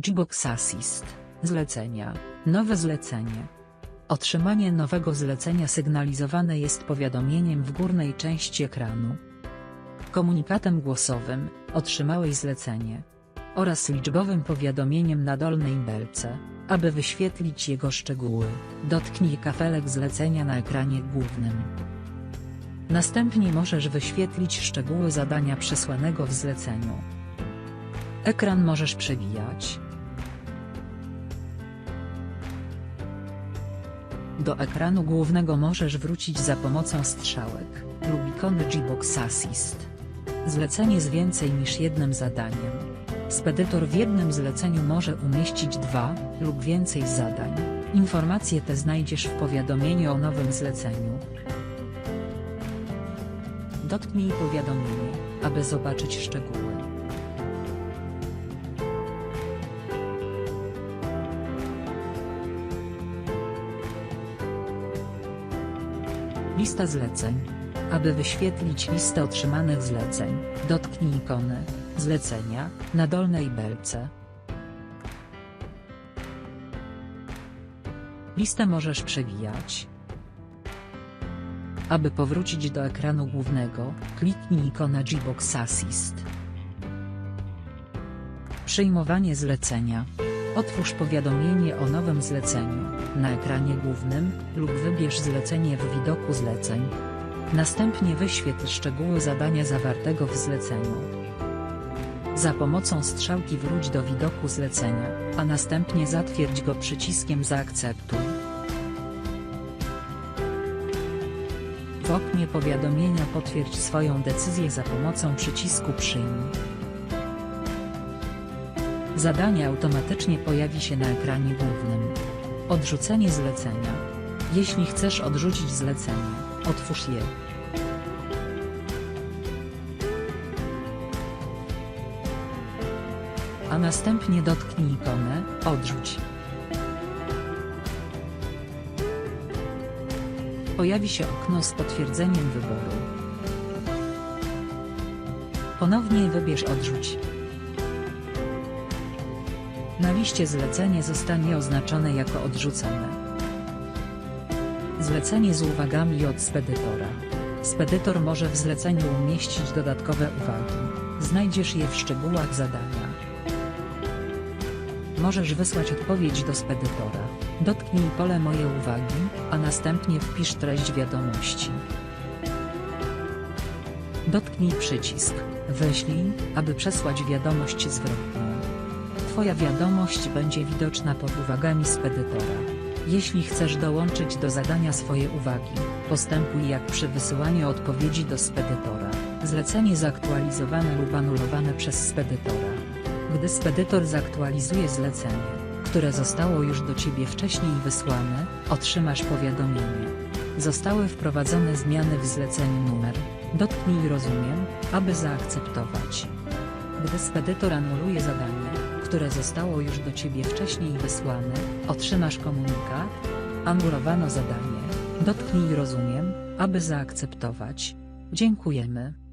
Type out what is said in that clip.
Gbox Assist. Zlecenia. Nowe zlecenie. Otrzymanie nowego zlecenia sygnalizowane jest powiadomieniem w górnej części ekranu. Komunikatem głosowym, otrzymałeś zlecenie. Oraz liczbowym powiadomieniem na dolnej belce, aby wyświetlić jego szczegóły, dotknij kafelek zlecenia na ekranie głównym. Następnie możesz wyświetlić szczegóły zadania przesłanego w zleceniu. Ekran możesz przewijać. Do ekranu głównego możesz wrócić za pomocą strzałek lub ikony Gbox Assist. Zlecenie z więcej niż jednym zadaniem. Spedytor w jednym zleceniu może umieścić dwa lub więcej zadań. Informacje te znajdziesz w powiadomieniu o nowym zleceniu. Dotknij powiadomienie, aby zobaczyć szczegóły. Lista zleceń. Aby wyświetlić listę otrzymanych zleceń, dotknij ikony zlecenia na dolnej belce. Listę możesz przewijać. Aby powrócić do ekranu głównego, kliknij ikonę Gbox Assist. Przyjmowanie zlecenia. Otwórz powiadomienie o nowym zleceniu na ekranie głównym lub wybierz zlecenie w widoku zleceń. Następnie wyświetl szczegóły zadania zawartego w zleceniu. Za pomocą strzałki wróć do widoku zlecenia, a następnie zatwierdź go przyciskiem Zaakceptuj. W oknie powiadomienia potwierdź swoją decyzję za pomocą przycisku Przyjmij. Zadanie automatycznie pojawi się na ekranie głównym. Odrzucenie zlecenia. Jeśli chcesz odrzucić zlecenie, otwórz je. A następnie dotknij ikonę Odrzuć. Pojawi się okno z potwierdzeniem wyboru. Ponownie wybierz Odrzuć. Na liście zlecenie zostanie oznaczone jako odrzucone. Zlecenie z uwagami od spedytora. Spedytor może w zleceniu umieścić dodatkowe uwagi. Znajdziesz je w szczegółach zadania. Możesz wysłać odpowiedź do spedytora. Dotknij pole Moje uwagi, a następnie wpisz treść wiadomości. Dotknij przycisk Wyślij, aby przesłać wiadomość zwrotną. Twoja wiadomość będzie widoczna pod uwagami spedytora. Jeśli chcesz dołączyć do zadania swoje uwagi, postępuj jak przy wysyłaniu odpowiedzi do spedytora. Zlecenie zaktualizowane lub anulowane przez spedytora. Gdy spedytor zaktualizuje zlecenie, które zostało już do Ciebie wcześniej wysłane, otrzymasz powiadomienie. Zostały wprowadzone zmiany w zleceniu numer. Dotknij Rozumiem, aby zaakceptować. Gdy spedytor anuluje zadanie, które zostało już do Ciebie wcześniej wysłane, otrzymasz komunikat. Anulowano zadanie. Dotknij Rozumiem, aby zaakceptować. Dziękujemy.